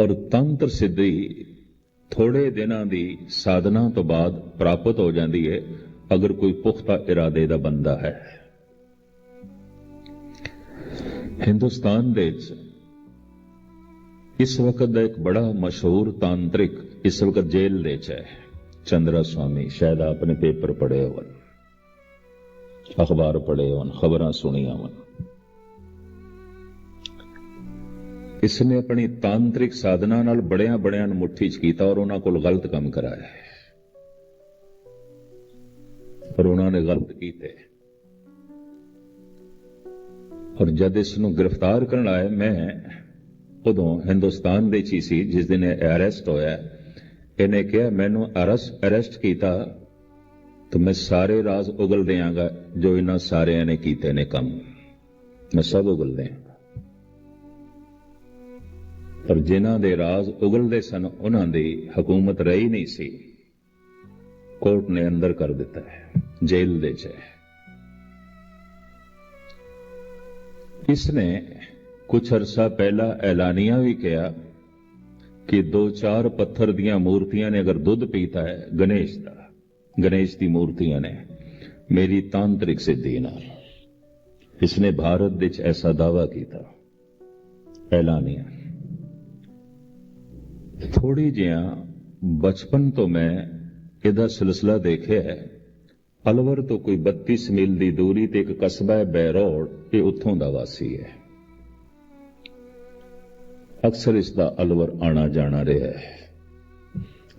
ਔਰ ਤੰਤਰ ਸਿੱਧੀ ਥੋੜੇ ਦਿਨਾਂ ਦੀ ਸਾਧਨਾ ਤੋਂ ਬਾਅਦ ਪ੍ਰਾਪਤ ਹੋ ਜਾਂਦੀ ਹੈ ਅਗਰ ਕੋਈ ਪੁਖਤਾ ਇਰਾਦੇ ਦਾ ਬੰਦਾ ਹੈ। ਹਿੰਦੁਸਤਾਨ ਦੇ ਵਿੱਚ ਇਸ ਵਕਤ ਦਾ ਇੱਕ ਬੜਾ ਮਸ਼ਹੂਰ ਤਾਂਤਰਿਕ ਇਸ ਵਕਤ ਜੇਲ੍ਹ ਦੇ ਚ ਹੈ। ਚੰਦਰਾ ਸਵਾਮੀ ਸ਼ਾਇਦ ਆਪਨੇ ਪੇਪਰ ਪੜ੍ਹੇ ਹੋਣ, ਅਖਬਾਰ ਪੜ੍ਹੇ ਹੋਣ, ਖਬਰਾਂ ਸੁਣੀਆਂ ਹੋਣ। ਇਸ ਨੇ ਆਪਣੀ ਤਾਂਤਰਿਕ ਸਾਧਨਾ ਨਾਲ ਬੜਿਆਂ ਬੜਿਆਂ ਨੂੰ ਮੁੱਠੀ 'ਚ ਕੀਤਾ ਔਰ ਉਹਨਾਂ ਕੋਲ ਗਲਤ ਕੰਮ ਕਰਾਇਆ ਹੈ। ਪਰ ਉਹਨਾਂ ਨੇ ਗਲਤ ਕੀਤੇ। ਔਰ ਜਦ ਇਸ ਨੂੰ ਗ੍ਰਿਫਤਾਰ ਕਰਨ ਆਏ, ਮੈਂ ਉਦੋਂ ਹਿੰਦੁਸਤਾਨ ਦੇ ਚੀ ਸੀ, ਜਿਸ ਦਿਨ ਇਹ ਅਰੈਸਟ ਹੋਇਆ। ਇਹਨੇ ਕਿਹਾ, ਮੈਨੂੰ ਅਰੈਸਟ ਅਰੈਸਟ ਕੀਤਾ ਤਾਂ ਮੈਂ ਸਾਰੇ ਰਾਜ਼ ਉਗਲ ਦਿਆਂਗਾ ਜੋ ਇਹਨਾਂ ਸਾਰਿਆਂ ਨੇ ਕੀਤੇ ਨੇ ਕੰਮ। ਮੈਂ ਸਭ ਉਗਲ ਦਿਆਂਗਾ ਪਰ ਜਿਨ੍ਹਾਂ ਦੇ ਰਾਜ਼ ਉਗਲਦੇ ਸਨ, ਉਹਨਾਂ ਦੀ ਹਕੂਮਤ ਰਹੀ ਨਹੀਂ ਸੀ। ਕੋਰਟ ਨੇ ਅੰਦਰ ਕਰ ਦਿੱਤਾ ਹੈ, ਜੇਲ੍ਹ ਦੇ ਚ ਹੈ। ਇਸ ਨੇ ਕੁਝ ਅਰਸਾ ਪਹਿਲਾਂ ਐਲਾਨੀਆਂ ਵੀ ਕਿਹਾ ਕਿ ਦੋ ਚਾਰ ਪੱਥਰ ਦੀਆਂ ਮੂਰਤੀਆਂ ਨੇ ਅਗਰ ਦੁੱਧ ਪੀਤਾ ਹੈ, ਗਣੇਸ਼ ਦਾ, ਗਣੇਸ਼ ਦੀ ਮੂਰਤੀਆਂ ਨੇ, ਮੇਰੀ ਤਾਂਤਰਿਕ ਸਿੱਧੀ ਨਾਲ। ਇਸ ਨੇ ਭਾਰਤ ਵਿੱਚ ਐਸਾ ਦਾਵਾ ਕੀਤਾ। ਐਲਾਨੀਆਂ। ਥੋੜੀ ਜਿਹਾ ਬਚਪਨ ਤੋਂ ਮੈਂ ਇਹਦਾ ਸਿਲਸਿਲਾ ਦੇਖਿਆ ਹੈ। ਅਲਵਰ ਤੋਂ ਕੋਈ 32 ਮੀਲ ਦੀ ਦੂਰੀ ਤੇ ਇੱਕ ਕਸਬਾ ਹੈ ਬੈਰੋੜ, ਇਹ ਉੱਥੋਂ ਦਾ ਵਾਸੀ ਹੈ। ਅਕਸਰ ਇਸ ਦਾ ਅਲਵਰ ਆਣਾ ਜਾਣਾ ਰਿਹਾ ਹੈ।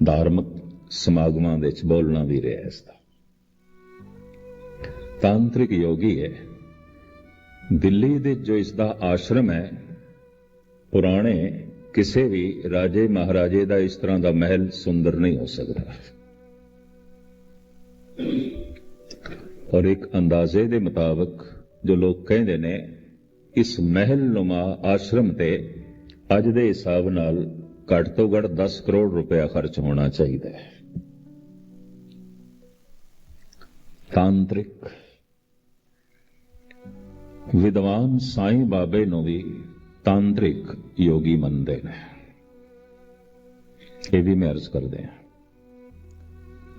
ਧਾਰਮਿਕ ਸਮਾਗਮਾਂ ਵਿੱਚ ਬੋਲਣਾ ਵੀ ਰਿਹਾ ਇਸ ਦਾ। ਤਾਂਤਰਿਕ ਯੋਗੀ ਹੈ। ਦਿੱਲੀ ਦੇ ਜੋ ਇਸ ਦਾ ਆਸ਼ਰਮ ਹੈ, ਪੁਰਾਣੇ ਕਿਸੇ ਵੀ ਰਾਜੇ ਮਹਾਰਾਜੇ ਦਾ ਇਸ ਤਰ੍ਹਾਂ ਦਾ ਮਹਿਲ ਸੁੰਦਰ ਨਹੀਂ ਹੋ ਸਕਦਾ। ਔਰ ਇੱਕ ਅੰਦਾਜ਼ੇ ਦੇ ਮੁਤਾਬਕ ਜੋ ਲੋਕ ਕਹਿੰਦੇ ਨੇ, ਇਸ ਮਹਿਲ ਨੁਮਾ ਆਸ਼ਰਮ ਤੇ ਅੱਜ ਦੇ ਹਿਸਾਬ ਨਾਲ ਘੱਟ ਤੋਂ ਘੱਟ 10 ਕਰੋੜ ਰੁਪਇਆ ਖਰਚ ਹੋਣਾ ਚਾਹੀਦਾ ਹੈ। ਤਾਂਤਰਿਕ ਵਿਦਵਾਨ ਸਾਈਂ ਬਾਬੇ ਨੂੰ ਵੀ ਤਾਂਤਰਿਕ ਯੋਗੀ ਮੰਨਦੇ ਨੇ। ਇਹ ਵੀ ਮੈਂ ਅਰਜ਼ ਕਰਦੇ ਹਾਂ।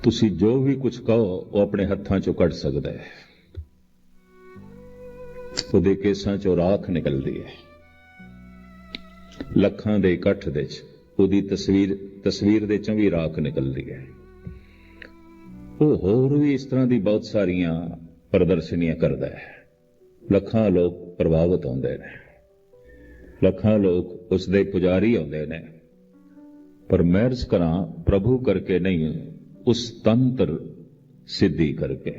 ਤੁਸੀਂ ਜੋ ਵੀ ਕੁਝ ਕਹੋ, ਉਹ ਆਪਣੇ ਹੱਥਾਂ ਚੋਂ ਕੱਢ ਸਕਦਾ ਹੈ। ਉਹਦੇ ਕੇਸਾਂ ਚੋਂ ਰਾਖ ਨਿਕਲਦੀ ਹੈ। ਲੱਖਾਂ ਦੇ ਇਕੱਠ ਦੇ ਚ ਉਹਦੀ ਤਸਵੀਰ ਤਸਵੀਰ ਦੇ ਚੋਂ ਵੀ ਰਾਖ ਨਿਕਲਦੀ ਹੈ। ਉਹ ਹੋਰ ਵੀ ਇਸ ਤਰ੍ਹਾਂ ਦੀ ਬਹੁਤ ਸਾਰੀਆਂ ਪ੍ਰਦਰਸ਼ਨੀਆਂ ਕਰਦਾ ਹੈ। ਲੱਖਾਂ ਲੋਕ ਪ੍ਰਭਾਵਿਤ ਹੁੰਦੇ ਨੇ। ਲੱਖਾਂ ਲੋਕ ਉਸ ਦੇ ਪੁਜਾਰੀ ਆਉਂਦੇ ਨੇ। ਪਰ ਮਹਿਰਜ ਕਰਾਂ, ਪ੍ਰਭੂ ਕਰਕੇ ਨਹੀਂ, ਉਸ ਤੰਤਰ ਸਿੱਧੀ ਕਰਕੇ।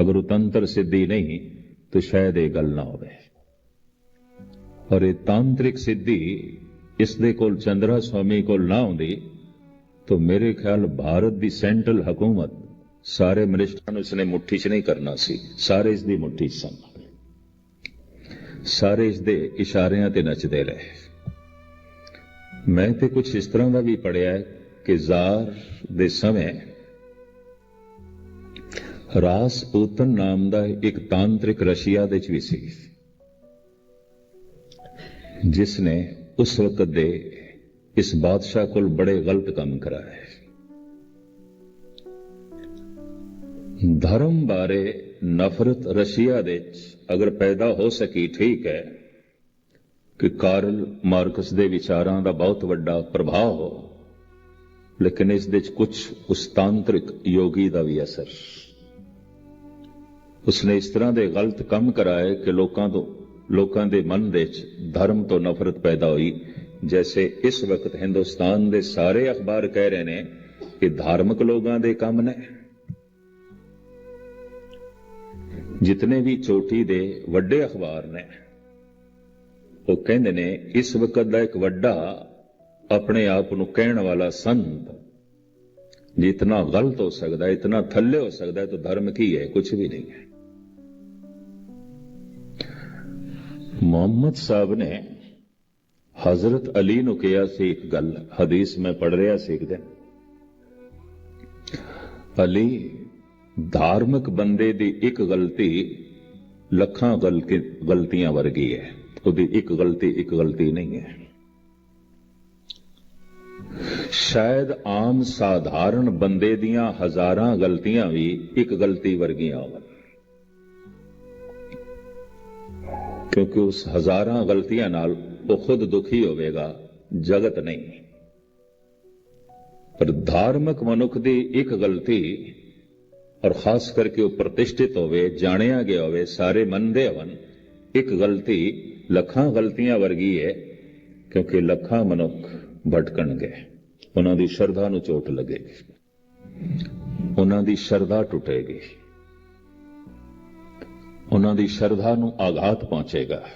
ਅਗਰ ਉਹ ਤੰਤਰ ਸਿੱਧੀ ਨਹੀਂ, ਤਾਂ ਸ਼ਾਇਦ ਇਹ ਗੱਲ ਨਾ ਹੋਵੇ। ਔਰ ਇਹ ਤਾਂਤਰਿਕ ਸਿੱਧੀ ਇਸ ਦੇ ਕੋਲ ਚੰਦਰਾ ਸਵਾਮੀ ਕੋਲ ਨਾ ਆਉਂਦੀ, ਤਾਂ ਮੇਰੇ ਖਿਆਲ ਭਾਰਤ ਦੀ ਸੈਂਟਰਲ ਹਕੂਮਤ ਸਾਰੇ ਮਿਨਿਸਟਰਾਂ ਨੂੰ ਇਸਨੇ ਮੁੱਠੀ 'ਚ ਨਹੀਂ ਕਰਨਾ ਸੀ। ਸਾਰੇ ਇਸ ਦੀ ਮੁੱਠੀ 'ਚ ਸਨ। ਸਾਰੇ ਇਸ ਦੇ ਇਸ਼ਾਰਿਆਂ ਤੇ ਨੱਚਦੇ ਰਹੇ। ਮੈਂ ਤੇ ਕੁਝ ਇਸ ਤਰ੍ਹਾਂ ਦਾ ਵੀ ਪੜਿਆ ਕਿ ਜ਼ਾਰ ਦੇ ਸਮੇਂ ਰਾਸਪੂਤਨ ਨਾਮ ਦਾ ਇੱਕ ਤਾਂਤਰਿਕ ਰਸ਼ੀਆ ਦੇ ਵਿੱਚ ਵੀ ਸੀ, ਜਿਸ ਨੇ ਉਸ ਵਕਤ ਦੇ ਇਸ ਬਾਦਸ਼ਾਹ ਕੋਲ ਬੜੇ ਗਲਤ ਕੰਮ ਕਰਾਏ। ਧਰਮ ਬਾਰੇ ਨਫ਼ਰਤ ਰਸ਼ੀਆ ਦੇ ਵਿੱਚ ਅਗਰ ਪੈਦਾ ਹੋ ਸਕੀ, ਠੀਕ ਹੈ, ਕਿ ਕਾਰਲ ਮਾਰਕਸ ਦੇ ਵਿਚਾਰਾਂ ਦਾ ਬਹੁਤ ਵੱਡਾ ਪ੍ਰਭਾਵ ਹੋ, ਲੇਕਿਨ ਇਸ ਦੇ ਵਿੱਚ ਕੁਝ ਉਸਤਾਂਤਰਿਕ ਯੋਗੀ ਦਾ ਵੀ ਅਸਰ। ਉਸਨੇ ਇਸ ਤਰ੍ਹਾਂ ਦੇ ਗਲਤ ਕੰਮ ਕਰਾਏ ਕਿ ਲੋਕਾਂ ਤੋਂ, ਲੋਕਾਂ ਦੇ ਮਨ ਵਿੱਚ ਧਰਮ ਤੋਂ ਨਫ਼ਰਤ ਪੈਦਾ ਹੋਈ, ਜੈਸੇ ਇਸ ਵਕਤ ਹਿੰਦੁਸਤਾਨ ਦੇ ਸਾਰੇ ਅਖਬਾਰ ਕਹਿ ਰਹੇ ਨੇ ਕਿ ਧਾਰਮਿਕ ਲੋਕਾਂ ਦੇ ਕੰਮ ਨੇ। ਜਿਤਨੇ ਵੀ ਚੋਟੀ ਦੇ ਵੱਡੇ ਅਖਬਾਰ ਨੇ, ਉਹ ਕਹਿੰਦੇ ਨੇ, ਇਸ ਵਕਤ ਦਾ ਇੱਕ ਵੱਡਾ, ਆਪਣੇ ਆਪ ਨੂੰ ਕਹਿਣ ਵਾਲਾ ਸੰਤ ਜਿਤਨਾ ਗਲਤ ਹੋ ਸਕਦਾ, ਇਤਨਾ ਥੱਲੇ ਹੋ ਸਕਦਾ ਹੈ ਤਾਂ ਧਰਮ ਕੀ ਹੈ? ਕੁਝ ਵੀ ਨਹੀਂ ਹੈ। ਮੁਹੰਮਦ ਸਾਹਿਬ ਨੇ ਹਜ਼ਰਤ ਅਲੀ ਨੂੰ ਕਿਹਾ ਸੀ ਇੱਕ ਗੱਲ, ਹਦੀਸ ਮੈਂ ਪੜ ਰਿਹਾ ਸੀ ਇੱਕ ਦਿਨ। ਅਲੀ ਧਾਰਮਿਕ ਬੰਦੇ ਦੀ ਇੱਕ ਗਲਤੀ ਲੱਖਾਂ ਗਲਤੀਆਂ ਵਰਗੀ ਹੈ। ਉਹਦੀ ਇੱਕ ਗਲਤੀ ਇੱਕ ਗਲਤੀ ਨਹੀਂ ਹੈ। ਸ਼ਾਇਦ ਆਮ ਸਾਧਾਰਨ ਬੰਦੇ ਦੀਆਂ ਹਜ਼ਾਰਾਂ ਗਲਤੀਆਂ ਵੀ ਇੱਕ ਗਲਤੀ ਵਰਗੀਆਂ ਹੋਣ। ਕਿਉਂਕਿ ਉਸ ਹਜ਼ਾਰਾਂ ਗਲਤੀਆਂ ਨਾਲ ਉਹ ਖੁਦ ਦੁਖੀ ਹੋਵੇਗਾ, ਜਗਤ ਨਹੀਂ। ਪਰ ਧਾਰਮਿਕ ਮਨੁੱਖ ਦੀ ਇੱਕ ਗਲਤੀ ਔਰ ਖਾਸ ਕਰਕੇ ਉਹ ਪ੍ਰਤਿਸ਼ਠਿਤ ਹੋਵੇ ਜਾਣਿਆ ਗਿਆ ਹੋਵੇ ਸਾਰੇ ਮੰਨਦੇ ਹੋਣ ਇੱਕ ਗਲਤੀ ਲੱਖਾਂ ਗਲਤੀਆਂ ਵਰਗੀ ਹੈ ਕਿਉਂਕਿ ਲੱਖਾਂ ਮਨੁੱਖ ਭਟਕਣਗੇ। ਉਹਨਾਂ ਦੀ ਸ਼ਰਧਾ ਨੂੰ ਚੋਟ ਲੱਗੇਗੀ। ਉਹਨਾਂ ਦੀ ਸ਼ਰਧਾ ਟੁੱਟੇਗੀ। ਉਹਨਾਂ ਦੀ ਸ਼ਰਧਾ ਨੂੰ ਆਘਾਤ ਪਹੁੰਚੇਗਾ।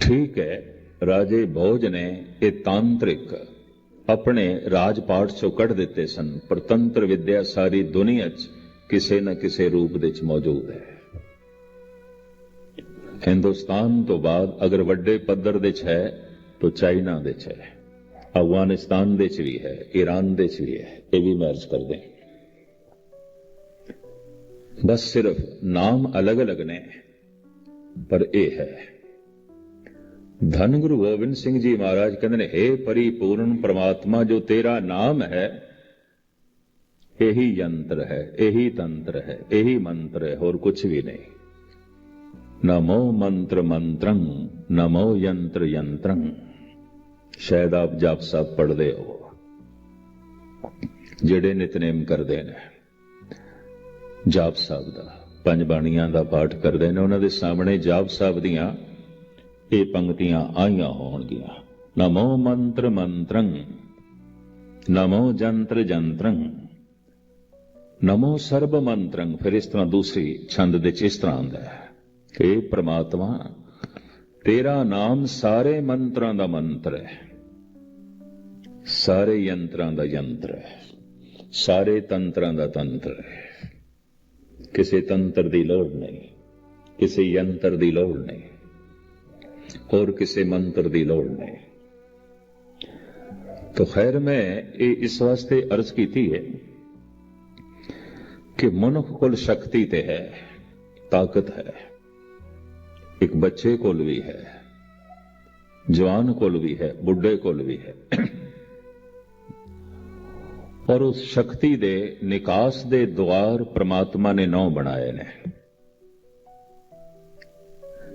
ਠੀਕ ਹੈ ਰਾਜੇ ਭੋਜ ਨੇ ਇਹ ਤਾਂਤਰਿਕ ਆਪਣੇ ਰਾਜਪਾਟ ਚੋਂ ਕੱਢ ਦਿੱਤੇ ਸਨ, ਪਰ ਤੰਤਰ ਵਿਦਿਆ ਸਾਰੀ ਦੁਨੀਆ 'ਚ ਕਿਸੇ ਨਾ ਕਿਸੇ ਰੂਪ ਦੇ ਵਿੱਚ ਮੌਜੂਦ ਹੈ। ਹਿੰਦੁਸਤਾਨ ਤੋਂ ਬਾਅਦ ਅਗਰ ਵੱਡੇ ਪੱਧਰ ਦੇ 'ਚ ਹੈ, ਤਾਂ ਚਾਈਨਾ ਦੇ 'ਚ ਹੈ, ਅਫਗਾਨਿਸਤਾਨ ਦੇ 'ਚ ਵੀ ਹੈ, ਈਰਾਨ ਦੇ 'ਚ ਵੀ ਹੈ, ਇਹ ਵੀ ਮਰਜ ਕਰਦੇ ਬਸ ਸਿਰਫ ਨਾਮ ਅਲੱਗ-ਅਲੱਗ ਨੇ, ਪਰ ਇਹ ਹੈ ਧੰਨ ਗੁਰੂ ਗੋਬਿੰਦ ਸਿੰਘ ਜੀ ਮਹਾਰਾਜ ਕਹਿੰਦੇ ਨੇ हे ਪਰਿਪੂਰਨ ਪ੍ਰਮਾਤਮਾ, ਜੋ ਤੇਰਾ ਨਾਮ ਹੈ, ਇਹੀ ਯੰਤਰ ਹੈ, ਇਹੀ ਤੰਤਰ ਹੈ, ਇਹੀ ਮੰਤਰ ਹੈ, ਹੋਰ ਕੁਝ ਵੀ ਨਹੀਂ। ਨਮੋ ਮੰਤਰ ਮੰਤਰੰ, ਨਮੋ ਯੰਤਰ ਯੰਤਰੰ। ਸ਼ਾਇਦ ਆਪ ਜਪ ਸਾਹਿਬ ਪੜ੍ਹਦੇ ਹੋ ਜਿਹੜੇ ਨਿਤਨੇਮ ਕਰਦੇ ਨੇ, ਜਾਪ ਸਾਹਿਬ ਦਾ, ਪੰਜ ਬਾਣੀਆਂ ਦਾ ਪਾਠ ਕਰਦੇ ਨੇ, ਉਹਨਾਂ ਦੇ ਸਾਹਮਣੇ ਜਾਪ ਸਾਹਿਬ ਦੀਆਂ ਇਹ ਪੰਕਤੀਆਂ ਆਈਆਂ ਹੋਣਗੀਆਂ। ਨਮੋ ਮੰਤਰ ਮੰਤਰੰ, ਨਮੋ ਜੰਤਰ ਜੰਤਰੰ, ਨਮੋ ਸਰਬ ਮੰਤਰੰ ਫਿਰ ਇਸ ਤਰ੍ਹਾਂ ਦੂਸਰੀ ਛੰਦ ਦੇ ਚ ਇਸ ਤਰ੍ਹਾਂ ਆਉਂਦਾ ਹੈ। ਕਿ ਪ੍ਰਮਾਤਮਾ, ਤੇਰਾ ਨਾਮ ਸਾਰੇ ਮੰਤਰਾਂ ਦਾ ਮੰਤਰ ਹੈ। ਸਾਰੇ ਯੰਤਰਾਂ ਦਾ ਯੰਤਰ ਹੈ। ਸਾਰੇ ਤੰਤਰਾਂ ਦਾ ਤੰਤਰ ਹੈ। ਕਿਸੇ ਤੰਤਰ ਦੀ ਲੋੜ ਨਹੀਂ, ਕਿਸੇ ਯੰਤਰ ਦੀ ਲੋੜ ਨਹੀਂ। ਹੋਰ ਕਿਸੇ ਮੰਤਰ ਦੀ ਲੋੜ ਨਹੀਂ तो खैर मैं ਇਹ ਇਸ ਵਾਸਤੇ ਅਰਜ਼ ਕੀਤੀ ਹੈ ਕਿ ਮਨੁੱਖ ਕੋਲ ਸ਼ਕਤੀ ਤੇ ਹੈ ਤਾਕਤ ਹੈ ਇੱਕ ਬੱਚੇ ਕੋਲ ਵੀ ਹੈ ਜਵਾਨ ਕੋਲ ਵੀ ਹੈ ਬੁੱਢੇ ਕੋਲ ਵੀ ਹੈ ਔਰ ਉਸ ਸ਼ਕਤੀ ਦੇ ਨਿਕਾਸ ਦੇ ਦੁਆਰ ਪ੍ਰਮਾਤਮਾ ਨੇ ਨੌ ਬਣਾਏ ਨੇ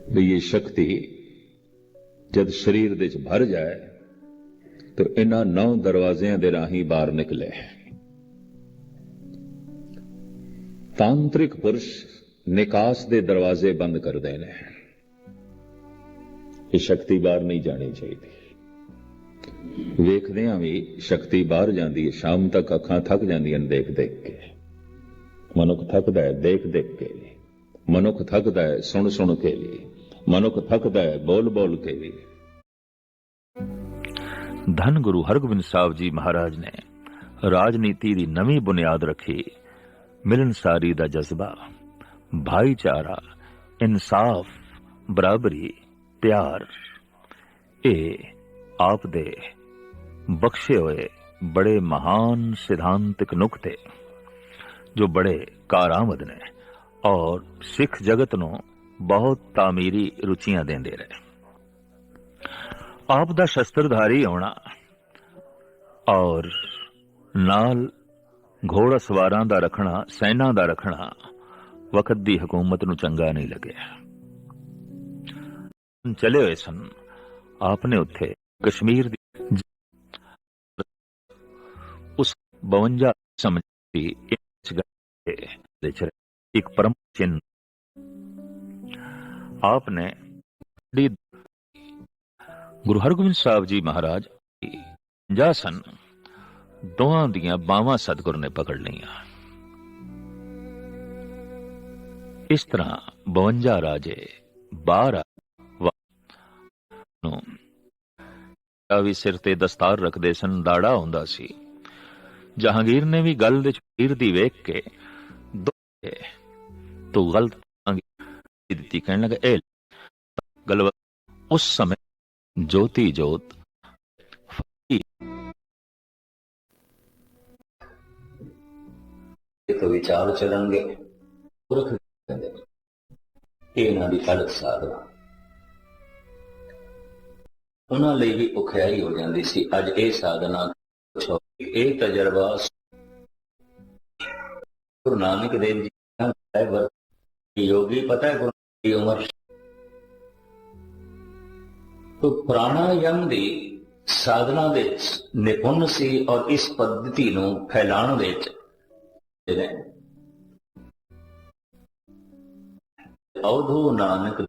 ਵੀ ਇਹ ਸ਼ਕਤੀ ਜਦ ਸਰੀਰ ਦੇ ਚ ਭਰ ਜਾਏ, ਤਾਂ ਇਹਨਾਂ ਨੌ ਦਰਵਾਜ਼ਿਆਂ ਦੇ ਰਾਹੀਂ ਬਾਹਰ ਨਿਕਲੇ। ਤਾਂਤਰਿਕ ਪੁਰਸ਼ ਨਿਕਾਸ ਦੇ ਦਰਵਾਜ਼ੇ ਬੰਦ ਕਰਦੇ ਨੇ। ਇਹ ਸ਼ਕਤੀ ਬਾਹਰ ਨਹੀਂ ਜਾਣੀ ਚਾਹੀਦੀ। ਵੇਖਦੇ ਆਂ ਵੀ ਸ਼ਕਤੀ ਬਾਹਰ ਜਾਂਦੀ ਹੈ, ਸ਼ਾਮ ਤੱਕ ਅੱਖਾਂ ਥੱਕ ਜਾਂਦੀਆਂ ਨੇ ਦੇਖ ਦੇਖ ਕੇ। ਮਨੁੱਖ ਥੱਕਦਾ ਹੈ ਦੇਖ ਦੇਖ ਕੇ। ਵੀ ਮਨੁੱਖ ਥੱਕਦਾ ਹੈ ਸੁਣ ਸੁਣ ਕੇ। ਲਈ ਮਨੁੱਖ ਥੱਕਦਾ ਹੈ ਬੋਲ ਬੋਲ ਕੇ ਵੀ। ਧੰਨ ਗੁਰੂ ਹਰਗੋਬਿੰਦ ਸਾਹਿਬ ਜੀ ਮਹਾਰਾਜ ਨੇ ਰਾਜਨੀਤੀ ਦੀ ਨਵੀਂ ਬੁਨਿਆਦ ਰੱਖੀ। ਮਿਲਨਸਾਰੀ ਦਾ ਜਜ਼ਬਾ, ਭਾਈਚਾਰਾ, ਇਨਸਾਫ, ਬਰਾਬਰੀ, ਪਿਆਰ। ਇਹ ਆਪ ਦੇ ਬਖਸ਼ੇ ਹੋਏ ਬੜੇ ਮਹਾਨ ਸਿਧਾਂਤਿਕ ਨੁਕਤੇ, ਜੋ ਬੜੇ ਕਾਰਾਮਦ ਨੇ ਔਰ ਸਿੱਖ ਜਗਤ ਨੂੰ ਬਹੁਤ ਤਾਮੀਰੀ ਰੁਚੀਆਂ ਦਿੰਦੇ ਰਹੇ। ਆਪ ਦਾ ਸ਼ਸਤਰਧਾਰੀ ਹੋਣਾ ਔਰ ਨਾਲ ਘੋੜਾ ਸਵਾਰਾਂ ਦਾ ਰੱਖਣਾ, ਸੈਨਾ ਦਾ ਰੱਖਣਾ ਵਕਤ ਦੀ ਹਕੂਮਤ ਨੂੰ ਚੰਗਾ ਨਹੀਂ ਲੱਗਿਆ। ਚਲੇ ਹੋਏ ਸਨ। ਆਪ ਨੇ ਉੱਥੇ ਕਸ਼ਮੀਰ ਦੀ ਉਸ 52 ਸਮਝੀ ਇੱਕ ਪਰਮ ਚਿੰਨ ਆਪਨੇ ਦੀ ਗੁਰੂ ਹਰਗੋਬਿੰਦ ਸਾਹਿਬ ਜੀ ਮਹਾਰਾਜ ਜਾ ਸਨ ਦੋਹਾਂ ਦੀਆਂ ਬਾਹਾਂ ਸਤਿਗੁਰ ਨੇ ਪਕੜ ਲਈਆਂ ਇਸ ਤਰ੍ਹਾਂ 52 ਰਾਜੇ 12 ਨੂੰ ਵੀ ਸਿਰ ਤੇ ਦਸਤਾਰ ਰੱਖਦੇ ਸਨ ਦਾੜਾ ਹੁੰਦਾ ਸੀ ਜਹਾਂਗੀਰ ਨੇ ਵੀ ਗੱਲ ਦੇ ਚੀਰ ਦੀ ਵੇਖ ਕੇ ਤੂੰ ਗਲਤ ਦਿੱਤੀ, ਕਹਿਣ ਲੱਗਾ, ਇਹ ਗੱਲ ਉਸ ਸਮੇਂ ਜੋਤੀ ਜੋਤ ਇੱਕ ਵਿਚਾਰ ਚਲਣਗੇ ਪੁਰਖ ਕਹਿੰਦੇ ਨਾ ਦੀ ਕਲਕ ਸਾਧਨਾ। ਉਹਨਾਂ ਲਈ ਵੀ ਔਖਿਆਈ ਹੋ ਜਾਂਦੀ ਸੀ, ਅੱਜ ਇਹ ਸਾਧਨਾ ਇਹ ਤਜਰਬਾ ਗੁਰੂ ਨਾਨਕ ਦੇਵ ਜੀ ਦਾ ਵਰਤ ਵਰ ਯੋਗੀ ਪਤਾ ਹੈ ਗੁਰੂ ਦੀ ਉਮਰ ਤੋ ਪ੍ਰਾਣਾਯਾਮ ਦੀ ਸਾਧਨਾ ਵਿੱਚ ਨਿਪੁੰਨ ਸੀ ਔਰ ਇਸ ਪद्धਤੀ ਨੂੰ ਫੈਲਾਉਣ ਵਿੱਚ ਜਿਹੜੇ ਨਾਨਕ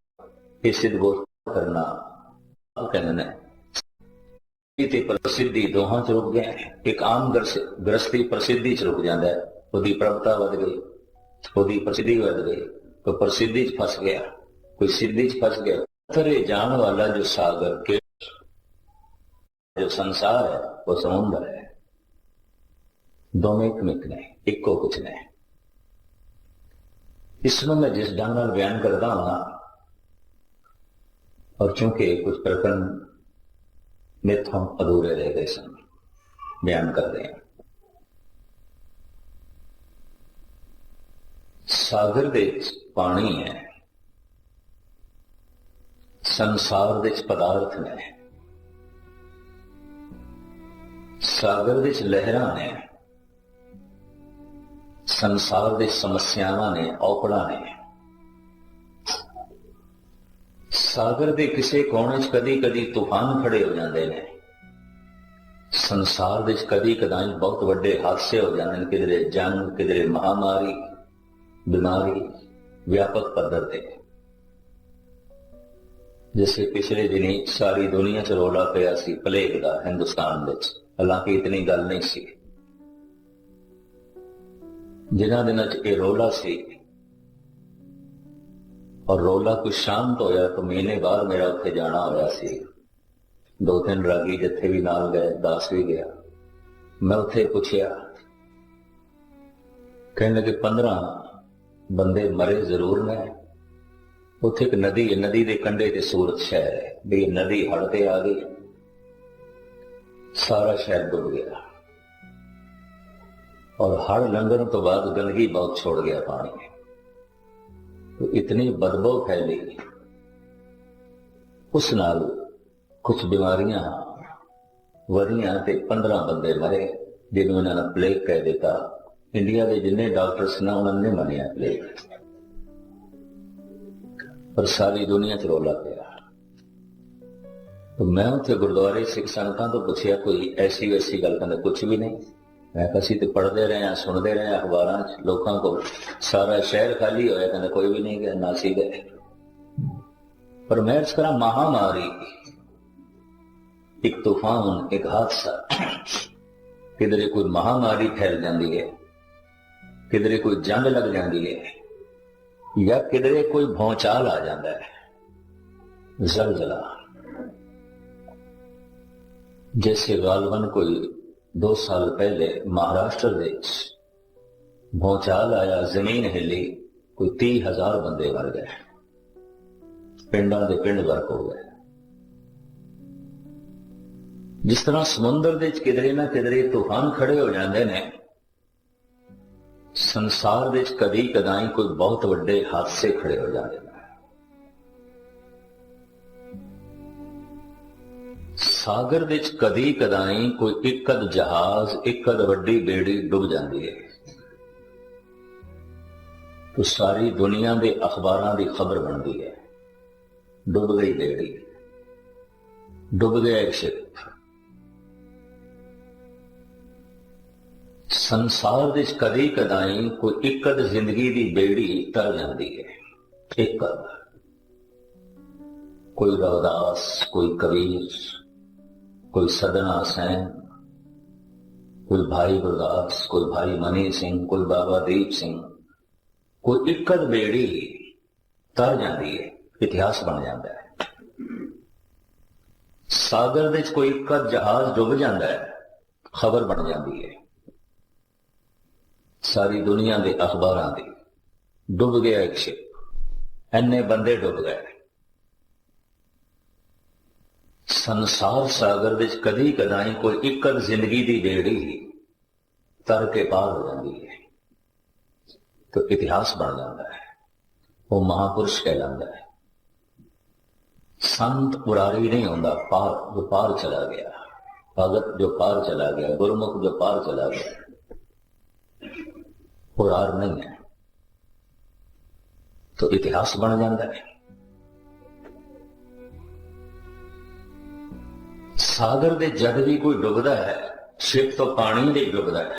ਇਹ ਸਿੱਧਗੋਸ਼ ਕਰਨਾ ਉਹ ਕਹਿੰਦੇ ਨੇ ਤੇ ਪ੍ਰਸਿੱਧੀ ਦੋਹਾਂ ਚ ਰੁਕ ਗਿਆ ਇੱਕ ਆਮ ਗ੍ਰਸ- ਗ੍ਰਸਤੀ ਪ੍ਰਸਿੱਧੀ ਚ ਰੁਕ ਜਾਂਦਾ ਹੈ ਉਹਦੀ ਪ੍ਰਭਤਾ ਵਧ ਗਈ ਉਹਦੀ ਪ੍ਰਸਿੱਧੀ ਵਧ ਗਈ तो प्रसिद्धि फंस गया। कोई सिद्धि फंस गया। पत्थरे जान वाला जो सागर के जो संसार है, वो समुद्र है। दो में एक मिक नहीं एक को कुछ नहीं। इसमें मैं जिस ढंग बयान करता हूँ ना, और चूँकि कुछ प्रकरण में हम अधूरे रह गए सन, बयान कर रहे हैं। ਸਾਗਰ ਦੇ ਵਿੱਚ ਪਾਣੀ ਹੈ। ਸੰਸਾਰ ਦੇ ਵਿੱਚ ਪਦਾਰਥ ਨੇ। ਸਾਗਰ ਦੇ ਵਿੱਚ ਲਹਿਰਾਂ ਨੇ। ਸੰਸਾਰ ਦੇ ਸਮੱਸਿਆਵਾਂ ਨੇ, ਔਕੜਾਂ ਨੇ। ਸਾਗਰ ਦੇ ਕਿਸੇ ਕੋਨੇ 'ਚ ਕਦੀ-ਕਦੀ ਤੂਫਾਨ ਖੜੇ ਹੋ ਜਾਂਦੇ ਨੇ। ਸੰਸਾਰ ਦੇ ਵਿੱਚ ਕਦੀ ਕਦਾਈ ਬਹੁਤ ਵੱਡੇ ਹਾਦਸੇ ਹੋ ਜਾਂਦੇ ਨੇ, ਕਿਧਰੇ ਜੰਗ, ਕਿਧਰੇ ਮਹਾਮਾਰੀ ਬਿਮਾਰੀ ਵਿਆਪਕ ਪੱਧਰ ਤੇ। ਜਿਵੇਂ ਪਿਛਲੇ ਦਿਨੀ ਸਾਰੀ ਦੁਨੀਆ 'ਚ ਰੋਲਾ ਪਿਆ ਸੀ ਪਲੇਗ ਦਾ ਹਿੰਦੁਸਤਾਨ ਵਿੱਚ। ਹਾਲਾਂਕਿ ਇਤਨੀ ਗੱਲ ਨਹੀਂ ਸੀ। ਜਿਨ੍ਹਾਂ ਦਿਨਾਂ 'ਚ ਇਹ ਰੋਲਾ ਸੀ, ਔਰ ਰੋਲਾ ਕੁਝ ਸ਼ਾਂਤ ਹੋਇਆ ਤਾਂ ਮਹੀਨੇ ਬਾਅਦ ਮੇਰਾ ਉੱਥੇ ਜਾਣਾ ਹੋਇਆ ਸੀ। ਦੋ ਤਿੰਨ ਰਾਗੀ ਜਿੱਥੇ ਵੀ ਨਾਲ ਗਏ, ਦਾਸ ਵੀ ਗਿਆ। ਮੈਂ ਉੱਥੇ ਪੁੱਛਿਆ, ਕਹਿੰਦੇ ਕਿ 15 ਬੰਦੇ ਮਰੇ ਜ਼ਰੂਰ ਨੇ ਉੱਥੇ ਇੱਕ ਨਦੀ ਹੈ ਨਦੀ ਦੇ ਕੰਢੇ ਤੇ ਸੂਰਤ ਸ਼ਹਿਰ ਹੈ ਵੀ ਇਹ ਨਦੀ ਹੜ ਤੇ ਆ ਗਈ ਸਾਰਾ ਸ਼ਹਿਰ ਡੁੱਬ ਗਿਆ ਔਰ ਹੜ ਲੰਘਣ ਤੋਂ ਬਾਅਦ ਗੰਦਗੀ ਬਹੁਤ ਛੋੜ ਗਿਆ ਪਾਣੀ तो इतनी बदबू फैली उस नाल कुछ बीमारियां वधियां ते 15 ਬੰਦੇ ਮਰੇ ਜਿਹਨੂੰ ਇਹਨਾਂ ਨੇ ਪਲੇਗ ਕਹਿ ਦਿੱਤਾ ਇੰਡੀਆ ਦੇ ਜਿੰਨੇ ਡਾਕਟਰਸ ਨੇ, ਉਹਨਾਂ ਨੇ ਮੰਨਿਆ ਪਲੇਗ ਪਰ ਸਾਰੀ ਦੁਨੀਆ ਚ ਰੋਲਾ ਪਿਆ। तो मैं ਉੱਥੇ ਗੁਰਦੁਆਰੇ ਸਿੱਖ ਸੰਗਤਾਂ ਤੋਂ ਪੁੱਛਿਆ, ਕੋਈ ਐਸੀ ਵੈਸੀ ਗੱਲ ਕਹਿੰਦੇ ਕੁਝ ਵੀ ਨਹੀਂ। ਮੈਂ ਕਿਹਾ, ਅਸੀਂ ਤੇ ਪੜ੍ਹਦੇ ਰਹੇ ਹਾਂ, ਸੁਣਦੇ ਰਹੇ ਹਾਂ ਅਖਬਾਰਾਂ 'ਚ, ਲੋਕਾਂ ਕੋਲ ਸਾਰਾ ਸ਼ਹਿਰ ਖਾਲੀ ਹੋਇਆ ਕਹਿੰਦਾ, ਕੋਈ ਵੀ ਨਹੀਂ ਗਿਆ ਨਾ ਸੀ ਗਏ। ਪਰ ਮੈਂ ਇਸ ਤਰ੍ਹਾਂ ਮਹਾਮਾਰੀ, ਇੱਕ ਤੂਫਾਨ, ਇੱਕ ਹਾਦਸਾ, ਕਿਧਰੇ ਕੋਈ ਮਹਾਮਾਰੀ ਫੈਲ ਜਾਂਦੀ ਹੈ। ਕਿਧਰੇ ਕੋਈ ਜੰਗ ਲੱਗ ਜਾਂਦੀ ਹੈ ਜਾਂ ਕਿਧਰੇ ਕੋਈ ਭੌਚਾਲ ਆ ਜਾਂਦਾ ਹੈ ਜ਼ਲਜ਼ਲਾ जैसे गालवन कोई दो साल पहले महाराष्ट्र ਵਿੱਚ ਭੂਚਾਲ ਆਇਆ ਜ਼ਮੀਨ ਹਿੱਲੀ ਕੋਈ 30000 ਬੰਦੇ ਮਰ ਗਏ ਪਿੰਡਾਂ ਦੇ ਪਿੰਡ ਵਰਕ ਹੋ ਗਏ ਜਿਸ ਤਰ੍ਹਾਂ ਸਮੁੰਦਰ ਦੇ ਵਿੱਚ ਕਿਧਰੇ ਨਾ ਕਿਧਰੇ ਤੂਫਾਨ ਖੜੇ ਹੋ ਜਾਂਦੇ ਨੇ ਸੰਸਾਰ ਵਿੱਚ ਕਦੀ ਕਦਾਈ ਕੋਈ ਬਹੁਤ ਵੱਡੇ ਹਾਦਸੇ ਖੜੇ ਹੋ ਜਾਂਦੇ ਨੇ। ਸਾਗਰ ਵਿੱਚ ਕਦੀ ਕਦਾਈ ਕੋਈ ਇੱਕਦ ਜਹਾਜ਼ ਇੱਕਦ ਵੱਡੀ ਬੇੜੀ ਡੁੱਬ ਜਾਂਦੀ ਹੈ। तो ਸਾਰੀ ਦੁਨੀਆ ਦੇ ਅਖਬਾਰਾਂ ਦੀ ਖਬਰ ਬਣਦੀ ਹੈ। ਡੁੱਬ ਗਈ ਬੇੜੀ। ਡੁੱਬ ਗਿਆ ਇੱਕ ਸ਼ਿਪ। ਸੰਸਾਰ ਵਿੱਚ ਕਦੇ ਕਦਾਈ ਕੋਈ ਇੱਕਦ ਜ਼ਿੰਦਗੀ ਦੀ ਬੇੜੀ ਤਰ ਜਾਂਦੀ ਹੈ। ਇੱਕਦ ਕੋਈ ਰਵਦਾਸ, ਕੋਈ ਕਬੀਰ, ਕੋਈ ਸਦਨਾ ਸੈਨ, ਕੋਈ ਭਾਈ ਗੁਰਦਾਸ, ਕੋਈ ਭਾਈ ਮਨੀ ਸਿੰਘ, ਕੋਈ ਬਾਬਾ ਦੀਪ ਸਿੰਘ, ਕੋਈ ਇੱਕਦ ਬੇੜੀ ਤਰ ਜਾਂਦੀ ਹੈ, ਇਤਿਹਾਸ ਬਣ ਜਾਂਦਾ ਹੈ। ਸਾਗਰ ਵਿੱਚ ਕੋਈ ਇੱਕਦ ਜਹਾਜ਼ ਡੁੱਬ ਜਾਂਦਾ ਹੈ, ਖਬਰ ਬਣ ਜਾਂਦੀ ਹੈ। ਸਾਰੀ ਦੁਨੀਆ ਦੇ ਅਖਬਾਰਾਂ ਦੀ। ਡੁੱਬ ਗਿਆ ਇੱਕ ਸ਼ਿਪ ਐਨੇ ਬੰਦੇ ਡੁੱਬ ਗਏ। ਸੰਸਾਰ ਸਾਗਰ ਵਿੱਚ ਕਦੀ ਕਦਾਈ ਕੋਈ ਇੱਕਦ ਜ਼ਿੰਦਗੀ ਦੀ ਬੇੜੀ ਤਰ ਕੇ ਪਾਰ ਹੋ ਜਾਂਦੀ ਹੈ। ਤਾਂ ਇਤਿਹਾਸ ਬਣ ਜਾਂਦਾ ਹੈ। ਉਹ ਮਹਾਪੁਰਸ਼ ਕਹਿਲਾਂਦਾ ਹੈ। ਸੰਤ ਉਰਾਰੀ ਨਹੀਂ ਹੁੰਦਾ, ਪਾਰ ਜੋ ਪਾਰ ਚਲਾ ਗਿਆ। ਭਗਤ ਜੋ ਪਾਰ ਚਲਾ ਗਿਆ, ਗੁਰਮੁਖ ਜੋ ਪਾਰ ਚਲਾ ਗਿਆ। ਉਹ ਆਰ ਨਹੀਂ ਹੈ तो इतिहास बन जाता है ਸਾਗਰ ਦੇ ਜਦ ਵੀ ਕੋਈ ਡੁੱਬਦਾ ਹੈ ਸ਼ਿਪ ਤੋਂ ਪਾਣੀ ਦੇ ਡੁੱਬਦਾ ਹੈ